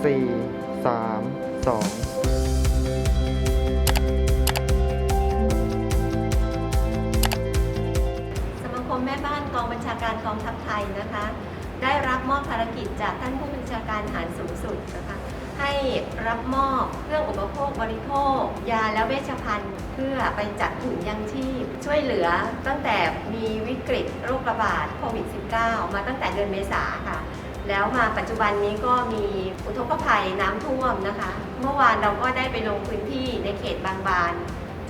4 3 2สมาคมแม่บ้านกองบัญชาการกองทัพไทยนะคะ ได้รับมอบภารกิจจากท่านผู้บัญชาการทหารสูงสุดนะคะ ให้รับมอบเครื่องอุปโภคบริโภค ยาและเวชภัณฑ์ เพื่อไปจัดถุงยังชีพ ช่วยเหลือตั้งแต่มีวิกฤตโรคระบาดโควิด -19 มาตั้งแต่เดือนเมษาค่ะ แล้วมาปัจจุบันนี้ก็มีอุทกภัยน้ำท่วมนะคะ เมื่อวานเราก็ได้ไปลงพื้นที่ในเขตบางบาน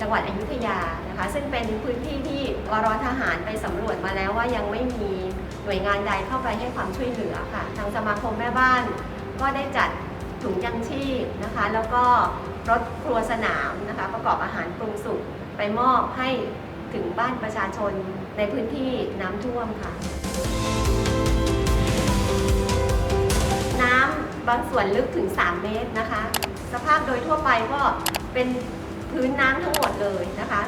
จังหวัดอยุธยานะคะ ซึ่งเป็นพื้นที่ที่วรทหารไปสำรวจมาแล้วว่ายังไม่มีหน่วยงานใดเข้าไปให้ความช่วยเหลือค่ะ ทางสมาคมแม่บ้าน ก็ได้จัดถุงยังชีพนะคะ แล้วก็รถครัวสนามนะคะ ประกอบอาหารปรุงสุกไปมอบให้ถึงบ้านประชาชนในพื้นที่น้ำท่วมค่ะางส่วนลึกถึง 3 เมตรนะคะ สภาพโดยทั่วไปก็เป็นพื้นน้ำทั้งหมดเลยนะคะ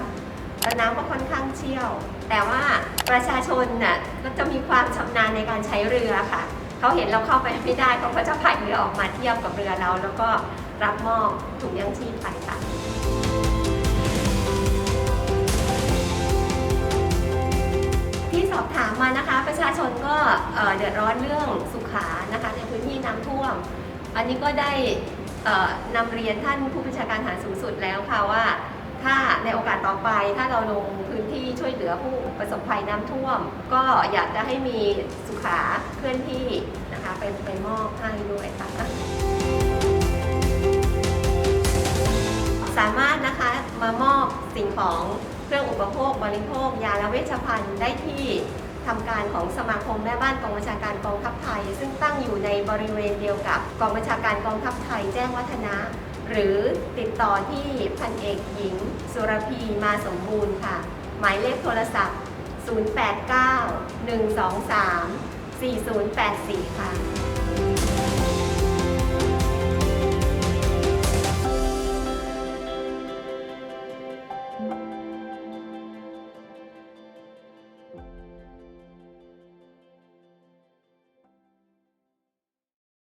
แล้วน้ำก็ค่อนข้างเชี่ยว แต่ว่าประชาชนน่ะก็จะมีความชำนาญในการใช้เรือค่ะ เขาเห็นเราเข้าไปไม่ได้เขาก็จะพายเรือออกมาเทียบกับเรือเรา แล้วก็รับมอบถุงยังชีพไปค่ะที่สอบถามมานะคะ ประชาชนก็เเดือดร้อนเรื่องสุขานะคะ ในพื้นที่น้ำท่วม อันนี้ก็ได้นำเรียนท่านผู้บัญชาการทหารสูงสุดแล้วค่ะว่า ถ้าในโอกาสต่อไปถ้าเราลงพื้นที่ช่วยเหลือผู้ประสบภัยน้ำท่วม ก็อยากจะให้มีสุขาเคลื่อนที่นะคะไปไปมอบให้ด้วยค่ะสามารถนะคะมามอบสิ่งของเครื่องอุปโภคบริโภคยาและเวชภัณฑ์ได้ที่ ทำการของสมาคมแม่บ้านกองบัญชาการกองทัพไทย ซึ่งตั้งอยู่ในบริเวณเดียวกับกองบัญชาการกองทัพไทยแจ้งวัฒนะ หรือติดต่อที่พันเอกหญิง สุรพีมาสมบูรณ์ค่ะ หมายเลขโทรศัพท์ 089 123 4084 ค่ะ